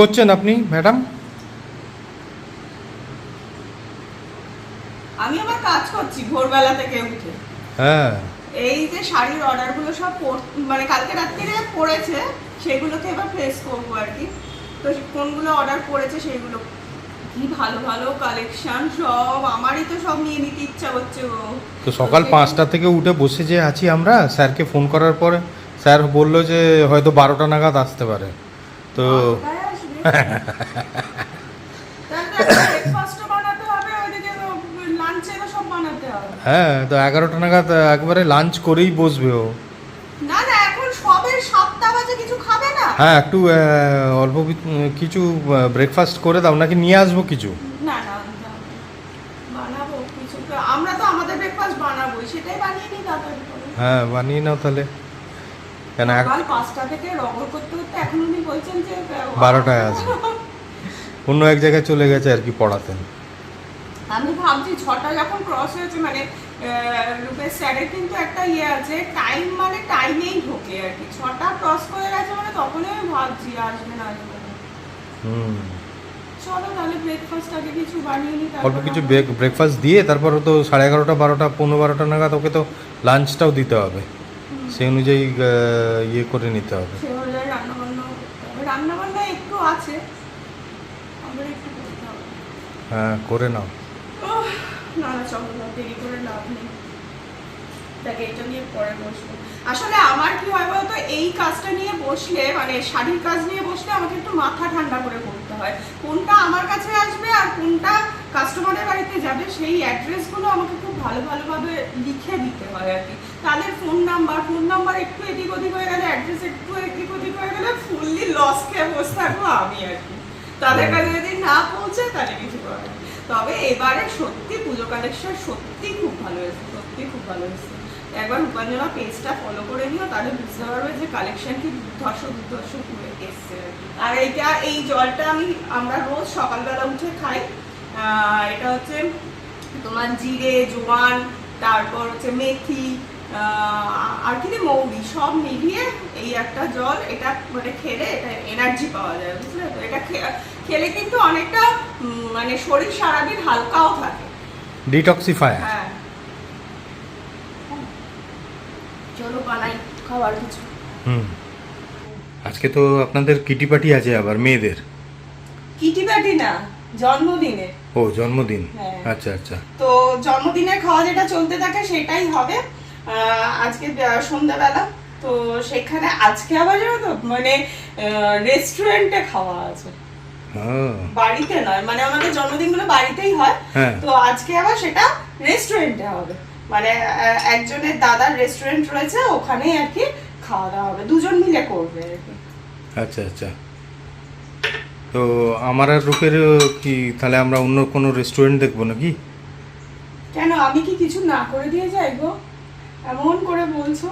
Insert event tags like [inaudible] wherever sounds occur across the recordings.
করছেন আপনি ম্যাডাম? আমি আমার কাজ করছি ভোরবেলা থেকে উঠে। হ্যাঁ। এই যে শাড়ির অর্ডারগুলো সব মানে কালকে রাত্রিরে পড়েছে সেগুলোকে এবার প্লেস করব আর কি। তো কোনগুলো অর্ডার পড়েছে সেগুলো। কি ভালো ভালো কালেকশন সব আমারই তো সব নিয়ে নিতে ইচ্ছা হচ্ছে গো। তো সকাল পাঁচটা থেকে উঠে বসে যে আছি আমরা স্যারকে ফোন করার পরে স্যার বলল যে হয়তো বারোটা নাগাদ আসতে পারে। তো হ্যাঁ তো এগারোটা নাগাদ একবারে লাঞ্চ করেই বসবে ও। না না এখন সবে সাতটা বাজে কিছু খাবে না? হ্যাঁ একটু অল্প কিছু ব্রেকফাস্ট করে দাও নাকি নিয়ে আসব কিছু? না না। বানাবো আমরা তো আমাদের ব্রেকফাস্ট বানাবোই সেটাই বানিয়ে নিই হ্যাঁ বানিয়ে নাও তাহলে। কেন পাঁচটা থেকে রগর করতে করতে এখন উনি বলছেন যে বারোটায় আসবে। অন্য এক জায়গায় চলে গেছে আর কি পড়াতেন আমি ভাবছি ছটা যখন ক্রস হয়েছে মানে রূপের স্যারের কিন্তু একটা ইয়ে আছে টাইম মানে টাইমেই ঢোকে আর কি ছটা ক্রস করে গেছে মানে তখনই আমি ভাবছি আসবে না আসবে না হুম চলো তাহলে ব্রেকফাস্ট আগে কিছু বানিয়ে নিই অল্প তারপর কিছু ব্রেকফাস্ট দিয়ে তারপর তো সাড়ে এগারোটা বারোটা পনেরো বারোটা নাগাদ ওকে তো লাঞ্চটাও দিতে হবে। সেই অনুযায়ী ইয়ে করে নিতে হবে। সে অনুযায়ী রান্না বান্না করতে হবে। রান্না বান্না একটু আছে আমাদের একটু করতে হবে। হ্যাঁ করে নাও। ওহ, না না চলো না দেরি করে লাভ নেই। দেখ এটা নিয়ে পরে বসবো। আসলে আমার কি হয় বলতো এই কাজটা নিয়ে বসলে মানে শাড়ির কাজ নিয়ে বসলে আমাকে একটু মাথা ঠান্ডা করে করতে হয়। কোনটা আমার কাছে আসবে আর কোনটা কাস্টমারের বাড়িতে যাবে, সেই অ্যাড্রেসগুলো আমাকে খুব ভালো ভালোভাবে লিখে দিতে হয় আর কি। তাদের ফোন নাম্বার ফোন নাম্বার একটু এদিক ওদিক হয়ে গেলে অ্যাড্রেস একটু এদিক ওদিক হয়ে গেলে ফুললি লস খেয়ে বসে থাকব আমি আর কি। তাদের কাছে যদি না পৌঁছে, তাহলে কিছু করার তবে এবারে সত্যি পুজো কালেকশন সত্যি খুব ভালো হয়েছে, সত্যি খুব ভালো হয়েছে। একবার উপাঞ্জনা পেজটা ফলো করে নিও, তাহলে বুঝতে পারবে যে কালেকশন কি দুর্ধর্ষ দুর্ধর্ষ পুরো এসছে আর এইটা, এই জলটা আমি, আমরা রোজ সকালবেলা উঠে খাই। এটা হচ্ছে তোমার জিরে জোয়ান তারপর হচ্ছে মেথি আর কি মৌরি সব মিলিয়ে এই একটা জল এটা মানে খেলে এটা এনার্জি পাওয়া যায় বুঝলে তো? এটা খেলে কিন্তু অনেকটা মানে শরীর সারাদিন হালকাও থাকে। ডিটক্সিফায়ার হ্যাঁ। চলো বানাই খাবার কিছু। হুম। আজকে তো আপনাদের কিটি পার্টি আছে আবার মেয়েদের। কিটি প্যাটি না জন্মদিনে। ও জন্মদিন। হ্যাঁ। আচ্ছা আচ্ছা। তো জন্মদিনের খাওয়া যেটা চলতে থাকে সেটাই হবে। আজকে সন্ধ্যাবেলা। তো সেখানে আজকে আবার জানো তো মানে রেস্টুরেন্টে খাওয়া আছে। হ্যাঁ। বাড়িতে নয় মানে আমাদের জন্মদিনগুলো বাড়িতেই হয়। হ্যাঁ। তো আজকে আবার সেটা রেস্টুরেন্টে হবে। মানে একজনের দাদার রেস্টুরেন্ট রয়েছে ওখানেই আর কি খাওয়া দাওয়া হবে। দুজন মিলে করবে আচ্ছা আচ্ছা। তো আমার আর রূপের কি তাহলে আমরা অন্য কোনো রেস্টুরেন্ট দেখব নাকি? কেন? আমি কি কিছু না করে দিয়ে যাই গো? এমন করে বলছো?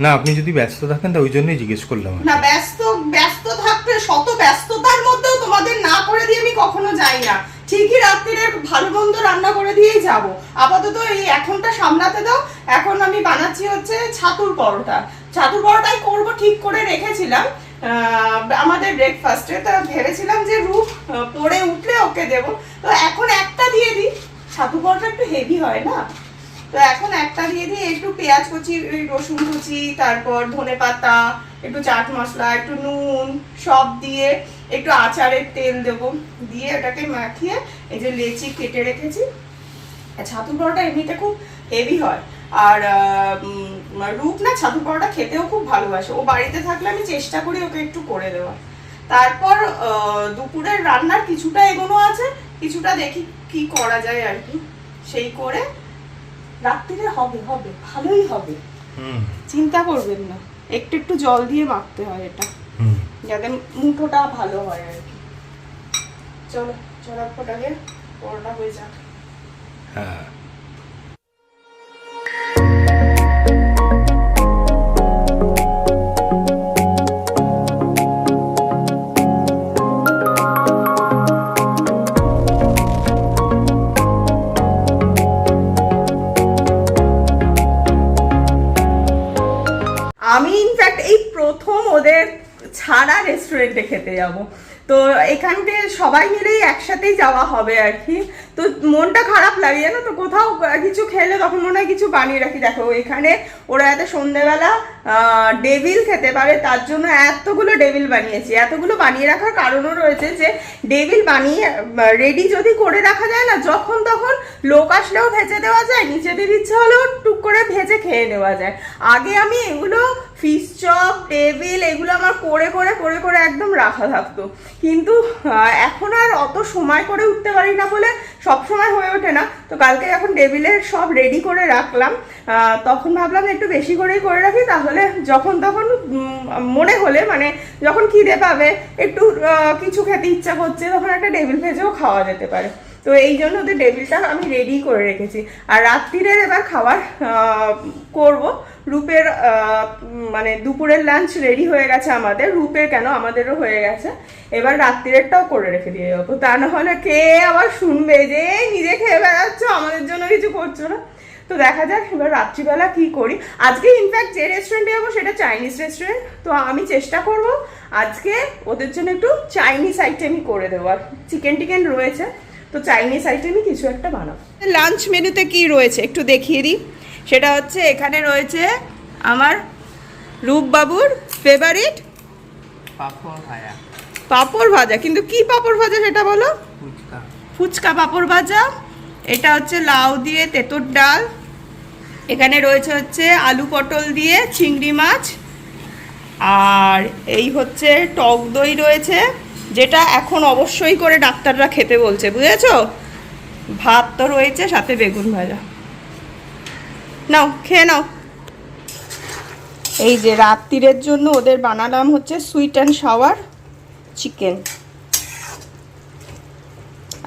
না আপনি যদি ব্যস্ত থাকেন তা ওই জন্যই জিজ্ঞেস করলাম না ব্যস্ত ব্যস্ত থাকতে শত ব্যস্ততার মধ্যেও তোমাদের না করে দিয়ে আমি কখনো যাই না। ঠিকই রাত্রিরে ভালো মন্দ রান্না করে দিয়েই যাব। আপাতত এই এখনটা সামলাতে দাও। এখন আমি বানাচ্ছি হচ্ছে ছাতুর পরোটা। ছাতুর পরোটাই করব ঠিক করে রেখেছিলাম। আমাদের ব্রেকফাস্টে তো ভেবেছিলাম যে আহ, পরে উঠলে ওকে দেব। তো এখন একটা দিয়ে দিই। ছাতু পরোটা একটু হেভি হয় না? তো এখন একটা দিয়ে দিই। একটু পেঁয়াজ কুচি রসুন কুচি তারপর ধনে পাতা একটু চাট মশলা একটু নুন সব দিয়ে একটু আচারের তেল দেবো। দিয়ে ওটাকে মাখিয়ে এই যে লেচি কেটে রেখেছি। ছাতু পরোটা এমনিতে খুব হেভি হয়। আর রূপ না ছাতু পরোটা খেতেও খুব ভালোবাসে। ও বাড়িতে থাকলে আমি চেষ্টা করি ওকে একটু করে দেওয়া তারপর দুপুরের রান্নার কিছুটা এগোনো আছে কিছুটা দেখি কি করা যায় আর কি। সেই করে রাত্রিরে হবে হবে ভালোই হবে। হুম। চিন্তা করবেন না একটু একটু জল দিয়ে মাখতে হয় এটা। যাতে মুঠোটা ভালো হয় আর কি। চলো চড়াপটাকে পরোটা হয়ে যাক। হ্যাঁ। রেস্টুরেন্টে খেতে যাব। তো এখান থেকে সবাই মিলেই একসাথেই যাওয়া হবে আর কি। তো মনটা খারাপ লাগে, জানো তো? কোথাও কিছু খেলে তখন মনে হয় কিছু বানিয়ে রাখি। দেখো, এখানে ওরা এত সন্ধেবেলা ডেভিল খেতে পারে, তার জন্য এতগুলো ডেভিল বানিয়েছি। এতগুলো বানিয়ে রাখার কারণও রয়েছে যে ডেভিল বানিয়ে রেডি যদি করে রাখা যায় না, যখন তখন লোক আসলেও ভেজে দেওয়া যায় নিজেদের ইচ্ছা হলেও টুক করে ভেজে খেয়ে নেওয়া যায়। আগে আমি এগুলো ফিশ চপ টেবিল এগুলো আমার করে করে করে করে একদম রাখা থাকতো। কিন্তু এখন আর অত সময় করে উঠতে পারি না বলে সব সময় হয়ে ওঠে না। তো কালকে যখন টেবিলের সব রেডি করে রাখলাম তখন ভাবলাম একটু বেশি করেই করে রাখি, তাহলে যখন তখন মনে হলে মানে যখন খিদে পাবে, একটু কিছু খেতে ইচ্ছা করছে, তখন একটা টেবিল ভেজেও খাওয়া যেতে পারে। তো এই জন্য ওদের টেবিলটা আমি রেডি করে রেখেছি। আর রাত্রিরের এবার খাবার করব। রূপের মানে দুপুরের লাঞ্চ রেডি হয়ে গেছে আমাদের। রূপের কেন? আমাদেরও হয়ে গেছে। এবার রাত্রিরেরটাও করে রেখে দিয়ে যাব। তা না হলে কে আবার শুনবে যে নিজে খেয়ে বেড়াচ্ছ? আমাদের জন্য কিছু করছ না? তো দেখা যাক এবার রাত্রিবেলা কি করি। আজকে ইনফ্যাক্ট যে রেস্টুরেন্টে যাব সেটা চাইনিজ রেস্টুরেন্ট তো আমি চেষ্টা করব আজকে ওদের জন্য একটু চাইনিজ আইটেমই করে দেবো আর চিকেন টিকেন রয়েছে। তো চাইনিজ আইটেমই কিছু একটা বানাবো লাঞ্চ মেনুতে কি রয়েছে? একটু দেখিয়ে দিই। সেটা হচ্ছে এখানে রয়েছে আমার রূপবাবুর ফেভারিট পাপড় ভাজা। পাঁপড় ভাজা। কিন্তু কি পাঁপড় ভাজা সেটা বলো? ফুচকা। ফুচকা পাঁপড় ভাজা। এটা হচ্ছে লাউ দিয়ে তেঁতুর ডাল। এখানে রয়েছে হচ্ছে আলু পটল দিয়ে চিংড়ি মাছ। আর এই হচ্ছে টক দই রয়েছে। যেটা এখন অবশ্যই করে ডাক্তাররা খেতে বলছে, বুঝেছ? ভাত তো রয়েছে, সাথে বেগুন ভাজা। নাও, খেয়ে নাও। এই যে রাত্রিরের জন্য ওদের বানালাম হচ্ছে সুইট অ্যান্ড শাওয়ার চিকেন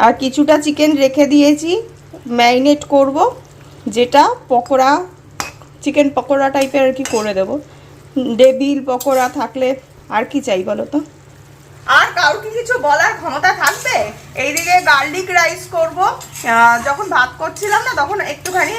আর কিছুটা চিকেন রেখে দিয়েছি ম্যারিনেট করব, যেটা পকোড়া চিকেন পকোড়া টাইপের আর কি করে দেব। ডেবিল পকোড়া থাকলে আর কি চাই বলো তো? আর কাউকে কিছু বলার ক্ষমতা থাকবে? এইদিকে গার্লিক রাইস করব। যখন ভাত করছিলাম না, তখন একটুখানি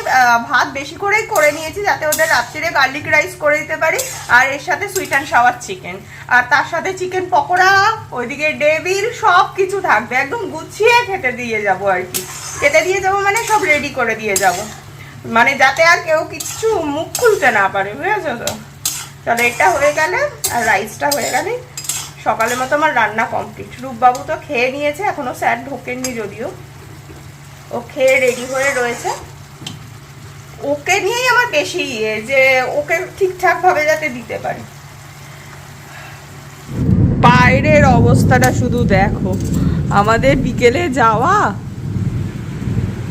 ভাত বেশি করেই করে নিয়েছি যাতে ওদের রাত্রিরে গার্লিক রাইস করে দিতে পারি। আর এর সাথে সুইট অ্যান্ড সাওয়ার চিকেন আর তার সাথে চিকেন পকোড়া, ওইদিকে ডেবিল সব কিছু থাকবে। একদম গুছিয়ে খেতে দিয়ে যাব আর কি। খেতে দিয়ে যাব মানে সব রেডি করে দিয়ে যাব। মানে যাতে আর কেউ কিচ্ছু মুখ খুলতে না পারে, বুঝেছ তো? তাহলে এটা হয়ে গেলে, আর রাইসটা হয়ে গেলে সকালের মতো আমার রান্না কমপ্লিট রূপবাবু তো খেয়ে নিয়েছে, এখনও স্যার ঢোকেননি যদিও। ও খেয়ে রেডি হয়ে রয়েছে। ওকে নিয়েই আমার বেশি ইয়ে যে ওকে ঠিকঠাক ভাবে যাতে দিতে পারি। বাইরের অবস্থাটা শুধু দেখো, আমাদের বিকেলে যাওয়া,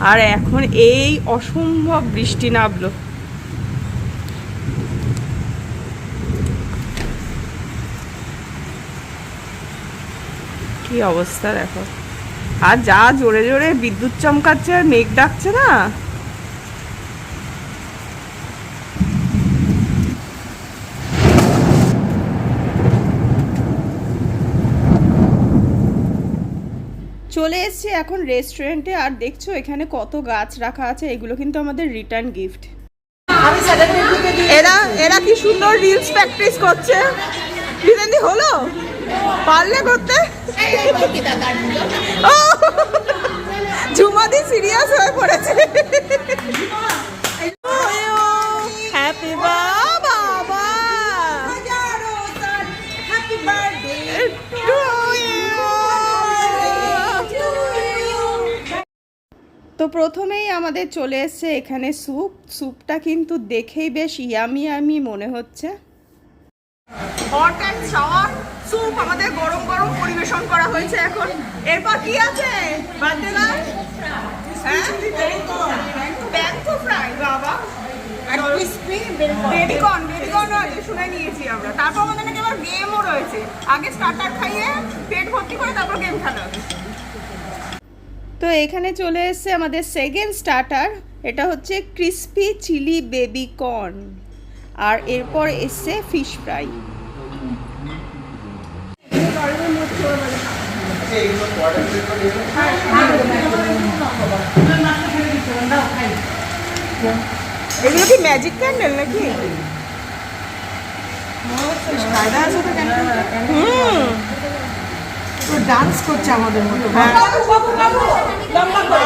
আর এখন এই অসম্ভব বৃষ্টি নামলো। কি অবস্থা দেখো। আর যা জোরে জোরে বিদ্যুৎ চমকাচ্ছে আর মেঘ ডাকছে না? চলে এসেছি এখন রেস্টুরেন্টে আর দেখছ এখানে কত গাছ রাখা আছে এগুলো কিন্তু আমাদের রিটার্ন গিফট এরা এরা কি সুন্দর রিলস প্র্যাকটিস করছে? রিসেন্টলি হলো? পারলে করতে। ঝুমাদি সিরিয়াস হয়ে পড়েছে। বাবা তো প্রথমেই আমাদের চলে এসছে এখানে স্যুপ। স্যুপটা কিন্তু দেখেই বেশ ইয়ামি ইয়ামি মনে হচ্ছে। হট অ্যান্ড শাওয়ার স্যুপ আমাদের গরম গরম পরিবেশন করা হয়েছে এখন। এরপর কি আছে? হ্যাঁ? ব্যাংকো ফ্রাই বাবা। বেবিকর্ন বেবিকর্ন আছে শুনে নিয়েছি আমরা। তারপর আমাদের নাকি আবার গেমও রয়েছে। আগে স্টার্টার খাইয়ে পেট ভর্তি করে তারপর গেম খেলা হবে। তো এখানে চলে এসেছে আমাদের সেকেন্ড স্টার্টার এটা হচ্ছে ক্রিস্পি চিলি বেবি কর্ন আর এরপর এসছে ফিশ ফ্রাই এগুলো কি ম্যাজিক ক্যান্ডেল নাকি তো ডান্স করছে আমাদের মতো হ্যাঁ। বাবু, বাবু, বাবু, লম্বা করে।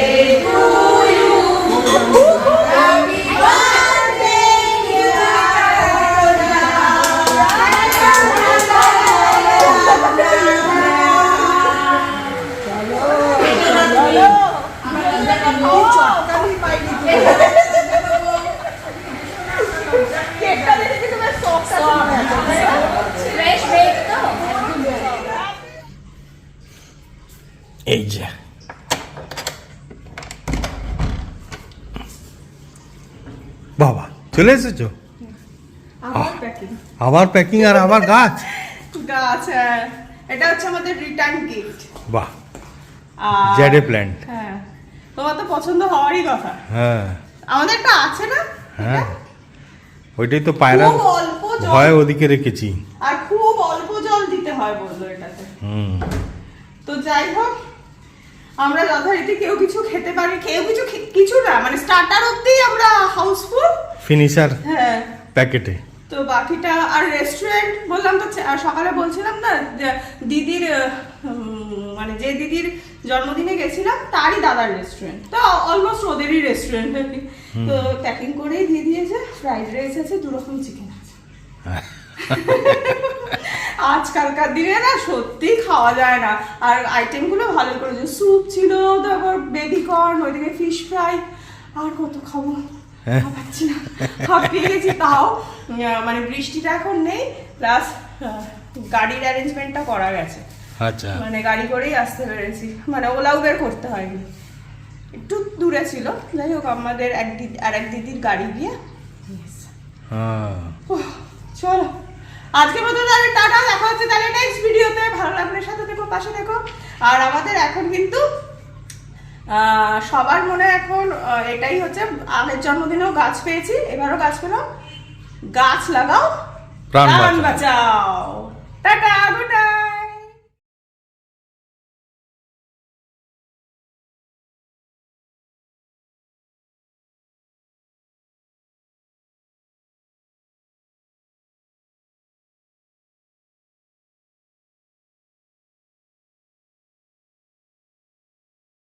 এই যে বাবা চলে এসেছ। আবার প্যাকিং আর আবার গাছ? গাছ হ্যাঁ। এটা হচ্ছে আমাদের রিটার্ন গিফট বাহ জেডে প্ল্যান্ট হ্যাঁ তোমার তো পছন্দ হওয়ারই কথা। হ্যাঁ। আমাদের একটা আছে না? হ্যাঁ। ওইটাই তো পায়রা অল্প জল। ভয় ওদিকে রেখেছি। আর খুব অল্প জল দিতে হয় বলল এটাতে। হুম। তো যাই হোক আমরা যথারীতি কেউ কিছু খেতে পারি কেউ কিছু কিছু না মানে স্টার্টার অব্দি আমরা হাউসফুল ফিনিশার হ্যাঁ। প্যাকেটে। তো বাকিটা আর রেস্টুরেন্ট বললাম তো সকালে বলছিলাম না দিদির মানে যে দিদির জন্মদিনে গেছিলাম তারই দাদার রেস্টুরেন্ট তো অলমোস্ট ওদেরই রেস্টুরেন্ট তো প্যাকিং করেই দিয়ে দিয়েছে ফ্রাইড রাইস আছে দু রকম চিকেন আছে। [laughs] আজকালকার দিনে না সত্যি খাওয়া যায় না। আর আইটেমগুলো ভালো করেছে স্যুপ ছিল তারপর বেবি কর্ন ওইদিকে ফিশ ফ্রাই আর কত খাব? হ্যাঁ। না। হাঁপিয়ে গেছি তাও। মানে বৃষ্টিটা এখন নেই প্লাস গাড়ির অ্যারেঞ্জমেন্টটা করা গেছে। আচ্ছা। মানে গাড়ি করেই আসতে পেরেছি। মানে ওলা উবের করতে হয়নি। একটু দূরে ছিল। যাই হোক আমাদের এক দিদি আর এক দিদির গাড়ি গিয়ে। হ্যাঁ। চলো। আজকের মতো তাহলে টাটা দেখা হচ্ছে তাহলে নেক্সট ভিডিওতে ভালো লাগলে সাথে দেখো পাশে দেখো আর আমাদের এখন কিন্তু আহ, সবার মনে এখন এটাই হচ্ছে আগের জন্মদিনেও গাছ পেয়েছি এবারও গাছ পেলাম। গাছ লাগাও প্রাণ বাঁচাও। বাঁচাও। Tata good